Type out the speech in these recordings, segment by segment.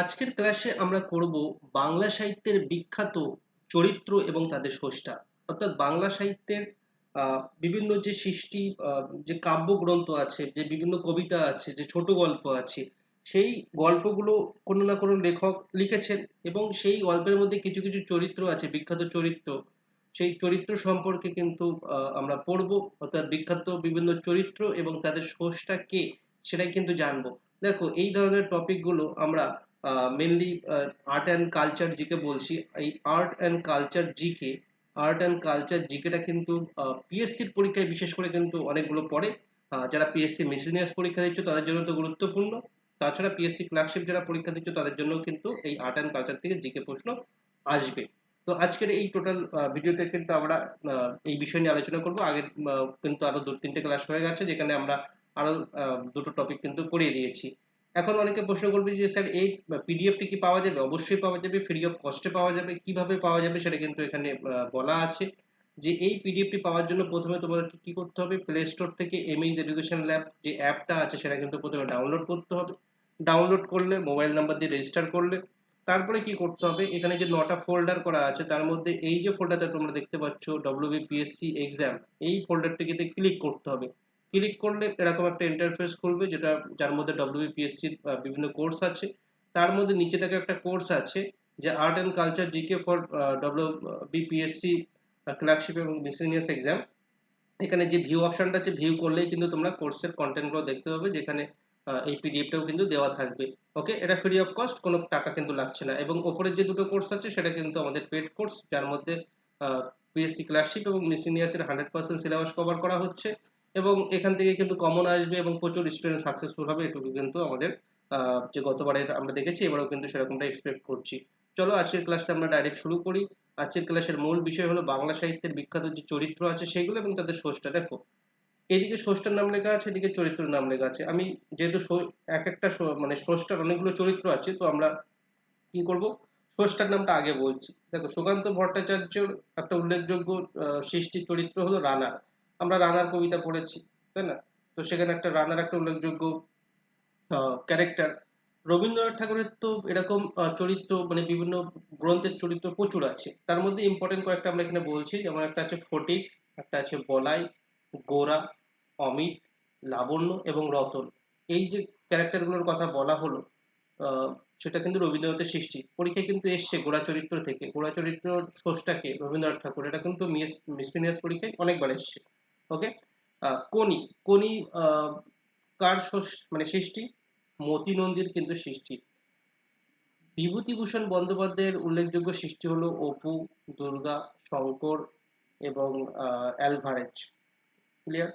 আজকের ক্লাসে আমরা করব বাংলা সাহিত্যের বিখ্যাত চরিত্র এবং তাদের স্রষ্টা। অর্থাৎ বাংলা সাহিত্যের বিভিন্ন যে সৃষ্টি যে কাব্যগ্রন্থ আছে, যে বিভিন্ন কবিতা আছে, যে ছোট গল্প আছে, সেই গল্পগুলো কোনো না কোনো লেখক লিখেছেন এবং সেই গল্পের মধ্যে কিছু কিছু চরিত্র আছে, বিখ্যাত চরিত্র। সেই চরিত্র সম্পর্কে কিন্তু আমরা পড়ব। অর্থাৎ বিখ্যাত বিভিন্ন চরিত্র এবং তাদের স্রষ্টা কে সেটাই কিন্তু জানব। দেখো, এই ধরনের টপিকগুলো আমরা mainly art and culture GK বলছি। এই art and culture GK art and culture জিকেটা কিন্তু পিএসসির পরীক্ষায় বিশেষ করে কিন্তু অনেকগুলো পড়ে। যারা পিএসসি মিসলিনিয়াস পরীক্ষা দিচ্ছ তাদের জন্য তো গুরুত্বপূর্ণ। তাছাড়া পিএসসি ক্লার্কশিপ যারা পরীক্ষা দিচ্ছ তাদের জন্য কিন্তু এই আর্ট অ্যান্ড কালচার থেকে জিকে প্রশ্ন আসবে। তো আজকের এই টোটাল ভিডিওতে কিন্তু আমরা এই বিষয় নিয়ে আলোচনা করব। আগে কিন্তু আরও দু তিনটে ক্লাস হয়ে গেছে, যেখানে আমরা আরও দুটো টপিক কিন্তু করিয়ে দিয়েছি। এখন অনেকে প্রশ্ন করবে যে, স্যার, এই পিডিএফটি কি পাওয়া যাবে? অবশ্যই পাওয়া যাবে ফ্রি অফ কস্টে পাওয়া যাবে, কীভাবে পাওয়া যাবে সেটা কিন্তু এখানে বলা আছে। যে, এই পিডিএফটি পাওয়ার জন্য প্রথমে তোমাদেরকে কি করতে হবে? প্লে স্টোর থেকে এমএইচ এডুকেশন ল্যাব যে অ্যাপটা আছে, সেটা কিন্তু প্রথমে ডাউনলোড করতে হবে। ডাউনলোড করলে মোবাইল নাম্বার দিয়ে রেজিস্টার করলে, তারপরে কি করতে হবে? এখানে যে নটা ফোল্ডার করা আছে, তার মধ্যে এই যে ফোল্ডারটা তোমরা দেখতে পাচ্ছ ডব্লিউবিপিএসসি এক্সাম এই ফোল্ডারটিকে ক্লিক করতে হবে। ক্লিক করলে এরকম একটা ইন্টারফেস খুলবে, যেটা, যার মধ্যে ডব্লিউবিপিএসসির বিভিন্ন কোর্স আছে। তার মধ্যে নিচে থেকে একটা কোর্স আছে, যে art and culture G K for W B P S C clerkship এবং মিসেলিনিয়াস এক্সাম এখানে যে ভিউ অপশনটা আছে ভিউ করলেই কিন্তু তোমরা কোর্সের কন্টেন্টগুলো দেখতে পাবে, যেখানে এই পিডিএফটাও কিন্তু দেওয়া থাকবে। ওকে এটা ফ্রি অফ কস্ট কোনো টাকা কিন্তু লাগছে না। এবং ওপরের যে দুটো কোর্স আছে, সেটা কিন্তু আমাদের পেড কোর্স যার মধ্যে পিএসসি ক্লার্কশিপ এবং মিসিনিয়াসের হান্ড্রেড পার্সেন্ট সিলেবাস কভার করা হচ্ছে। এবং এখান থেকে কিন্তু কমন আসবে এবং প্রচুর স্টুডেন্ট সাকসেসফুল হবে, এটুকু কিন্তু আমাদের যে গতবারের আমরা দেখেছি, এবারেও কিন্তু সেরকমটা এক্সপেক্ট করছি। চলো, আজকের ক্লাসটা আমরা ডাইরেক্ট শুরু করি। আজকের ক্লাসের মূল বিষয় হলো বাংলা সাহিত্যের বিখ্যাত যে চরিত্র আছে সেগুলো এবং তাদের স্রষ্টা দেখো। এদিকে স্রষ্টার নাম লেখা আছে, এদিকে চরিত্রের নাম লেখা আছে। আমি যেহেতু এক একটা মানে স্রষ্টার অনেকগুলো চরিত্র আছে, তো আমরা কি করব? স্রষ্টার নামটা আগে বলছি। দেখো, সুকান্ত ভট্টাচার্যর একটা উল্লেখযোগ্য সৃষ্টি চরিত্র হলো রানার আমরা রানার কবিতা পড়েছি, তাই না? তো সেখানে একটা রানার একটা উল্লেখযোগ্য ক্যারেক্টার রবীন্দ্রনাথ ঠাকুরের তো এরকম চরিত্র মানে বিভিন্ন গ্রন্থের চরিত্র প্রচুর আছে। তার মধ্যে ইম্পর্টেন্ট কয়েকটা আমরা এখানে বলছি। যেমন একটা আছে ফটিক, একটা আছে বলাই, গোরা, অমিত, লাবণ্য এবং রতন। এই যে ক্যারেক্টারগুলোর কথা বলা হলো সেটা কিন্তু রবীন্দ্রনাথের সৃষ্টি। পরীক্ষায় কিন্তু এসছে গোড়া চরিত্র থেকে। গোড়া চরিত্র স্রষ্টাকে রবীন্দ্রনাথ ঠাকুর। এটা কিন্তু মিস মিসলিনিয়াস পরীক্ষায় অনেকবার এসছে। ওকে কোনি কোনি কার মানে সৃষ্টি? মতি নন্দীর কিন্তু সৃষ্টি। বিভূতিভূষণ বন্দ্যোপাধ্যায়ের উল্লেখযোগ্য সৃষ্টি হলো অপু, দুর্গা, শঙ্কর এবং অ্যালভারেজ। ক্লিয়ার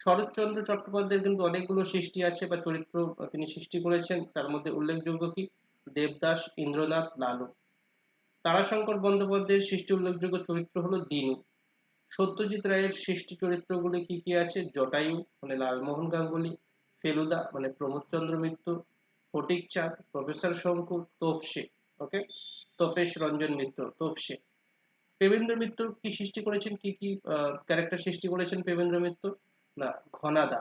শরৎচন্দ্র চট্টোপাধ্যায়ের কিন্তু অনেকগুলো সৃষ্টি আছে বা চরিত্র তিনি সৃষ্টি করেছেন। তার মধ্যে উল্লেখযোগ্য কি? দেবদাস, ইন্দ্রনাথ, লালু। তারাশঙ্কর বন্দ্যোপাধ্যায়ের সৃষ্টি উল্লেখযোগ্য চরিত্র হলো দিনু। সত্যজিৎ রায়ের সৃষ্টি চরিত্রগুলি কি কি আছে? জটায়ু মানে লালমোহন গাঙ্গুলি, ফেলুদা মানে প্রমোদচন্দ্র মিত্র ফটিক চাঁদ, প্রফেসর শঙ্কু তোপসে ওকে তপেশ রঞ্জন মিত্র তোপসে প্রেমেন্দ্র মিত্র কি সৃষ্টি করেছেন? কি কি ক্যারেক্টার সৃষ্টি করেছেন প্রেমেন্দ্র মিত্র? না, ঘনাদা।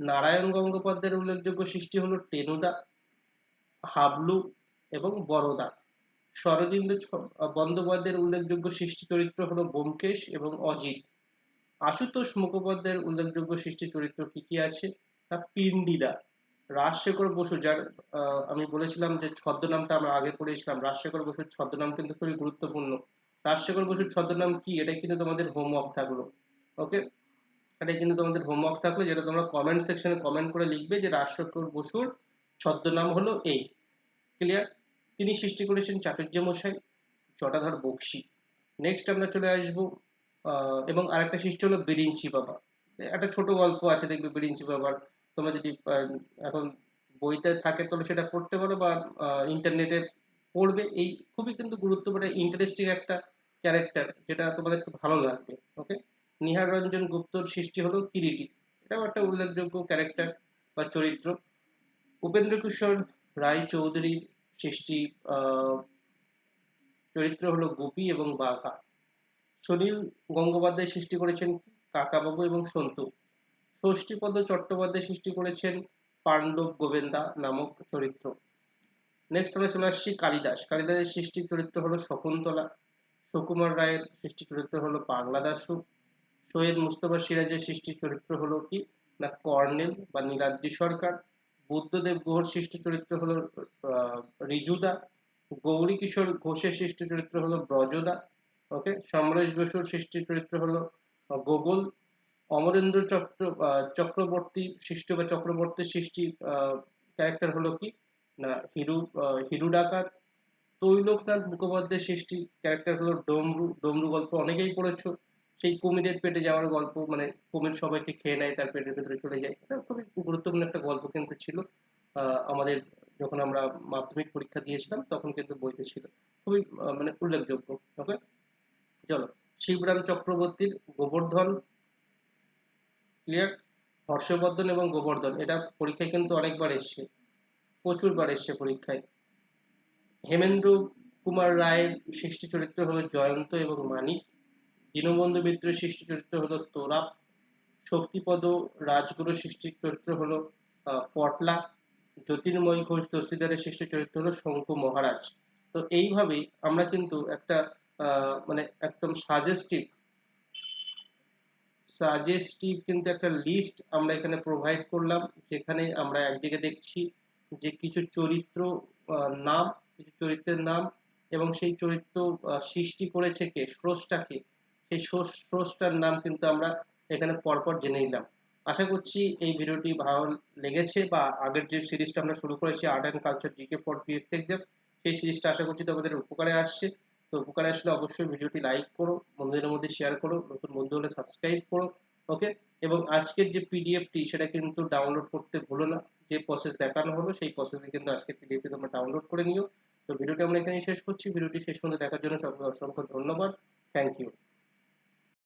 নারায়ণ গঙ্গোপাধ্যায়ের উল্লেখযোগ্য সৃষ্টি হলো টেনুদা, হাবলু এবং বরদা। শরদিন্দু বন্দ্যোপাধ্যায়ের উল্লেখযোগ্য সৃষ্টি চরিত্র হলো ব্যোমকেশ এবং অজিত। আশুতোষ মুখোপাধ্যায়ের উল্লেখযোগ্য সৃষ্টি চরিত্র কি কি আছে? তা পিন্ডিদা, রাজশেখর বসু, যার আমি বলেছিলাম যে ছদ্মনামটা আমরা আগে পড়েছিলাম, রাজশেখর বসুর ছদ্মনাম কিন্তু খুবই গুরুত্বপূর্ণ। রাজশেখর বসুর ছদ্মনাম কি? এটা কিন্তু তোমাদের হোমওয়ার্ক থাকল, ওকে? এটা কিন্তু তোমাদের হোমওয়ার্ক থাকল, যেটা তোমরা কমেন্ট সেকশনে কমেন্ট করে লিখবে যে রাজশেখর বসুর ছদ্মনাম হলো এই। ক্লিয়ার তিনি সৃষ্টি করেছেন চাটুর্য মশাই জটাধর বক্সি। নেক্সট আমরা চলে আসব এবং আরেকটা সৃষ্টি হলো বিরিঞ্চি বাবা। একটা ছোট গল্প আছে, দেখবে বিরিঞ্চি বাবার। তোমরা যদি এখন বইতে থাকে তাহলে সেটা পড়তে পারো বা ইন্টারনেটে পড়বে। এই খুবই কিন্তু গুরুত্বপূর্ণ ইন্টারেস্টিং একটা ক্যারেক্টার যেটা তোমাদের খুব ভালো লাগবে ওকে নিহার রঞ্জন গুপ্তর সৃষ্টি হলো কিরিটি। এটাও একটা উল্লেখযোগ্য ক্যারেক্টার বা চরিত্র। উপেন্দ্র কিশোর রায় সৃষ্টি চরিত্র হলো গোপী এবং বাঘা। সুনীল গঙ্গোপাধ্যায় সৃষ্টি করেছেন কাকাবাবু এবং সন্তু। ষষ্ঠীপদ চট্টোপাধ্যায় সৃষ্টি করেছেন পাণ্ডব গোবেন্দা নামক চরিত্র। নেক্সট আমরা চলে আসছি কালিদাস। কালিদাসের সৃষ্টি চরিত্র হলো শকুন্তলা। সুকুমার রায়ের সৃষ্টি চরিত্র হলো পাগলা দাশু। সৈয়দ মুস্তফা সিরাজের সৃষ্টি চরিত্র হলো কি? না কর্নেল বা নীলাদ্রি সরকার। বুদ্ধদেব গুহর সৃষ্টি চরিত্র হলো রিজুদা, গৌরী কিশোর ঘোষের সৃষ্টি চরিত্র হলো ব্রজদা ওকে সমরেশ বসুর সৃষ্টি চরিত্র হলো গোগল অমরেন্দ্র চক্র চক্রবর্তী সৃষ্টি বা চক্রবর্তীর সৃষ্টি ক্যারেক্টার হলো কি? না, হিরু হিরু ডাকাত তৈলোকনাথ মুখোপাধ্যায়ের সৃষ্টি ক্যারেক্টার হলো ডমরু ডমরু গল্প অনেকেই পড়েছো। সেই কুমিরের পেটে যাওয়ার গল্প মানে কুমির সবাইকে খেয়ে নেয়, তার পেটের ভেতরে চলে যায়, এটা খুবই গুরুত্বপূর্ণ একটা গল্প কিন্তু ছিল। আমাদের যখন আমরা মাধ্যমিক পরীক্ষা দিয়েছিলাম, তখন কিন্তু বইতে ছিল। খুবই মানে উল্লেখযোগ্য ওকে চলো, শিবরাম চক্রবর্তীর গোবর্ধন ক্লিয়ার হর্ষবর্ধন এবং গোবর্ধন, এটা পরীক্ষায় কিন্তু অনেকবার এসছে, প্রচুরবার এসছে পরীক্ষায়। হেমেন্দ্র কুমার রায়ের সৃষ্টি চরিত্র হলো জয়ন্ত এবং মানিক। দীনবন্ধু মিত্রের সৃষ্টি চরিত্র হলো তোরাপ, শক্তিপদ রাজগুরুর সৃষ্টি চরিত্র হলো পটলা, জ্যোতির্ময় ঘোষ দস্তিদারের সৃষ্টি চরিত্র হলো শঙ্কু মহারাজ। তো এইভাবেই আমরা কিন্তু একটা মানে একদম সাজেস্টিভ সাজেস্টিভ কিন্তু একটা লিস্ট আমরা এখানে প্রোভাইড করলাম, যেখানে আমরা একদিকে দেখছি যে কিছু চরিত্র নাম, কিছু চরিত্রের নাম এবং সেই চরিত্র সৃষ্টি করেছে কে স্রষ্টাকে সেই স্রস- স্রষ্টার নাম কিন্তু আমরা এখানে পরপর জেনে নিলাম। আশা করছি এই ভিডিওটি ভালো লেগেছে বা আগের যে সিরিজটা আমরা শুরু করেছি art and culture GK for PSC exam সেই সিরিজটা আশা করছি তোমাদের উপকারে আসছে। তো উপকারে আসলে অবশ্যই ভিডিওটি লাইক করো, বন্ধুদের মধ্যে শেয়ার করো, নতুন বন্ধু হলে সাবস্ক্রাইব করো ওকে এবং আজকের যে পিডিএফটি সেটা কিন্তু ডাউনলোড করতে ভুলো না। যে প্রসেস দেখানো হলো, সেই প্রসেসে কিন্তু আজকের পিডিএফটি তোমরা ডাউনলোড করে নিও। তো ভিডিওটি আমরা এখানেই শেষ করছি। ভিডিওটি শেষ পর্যন্ত দেখার জন্য সকলকে অসংখ্য ধন্যবাদ। Thank you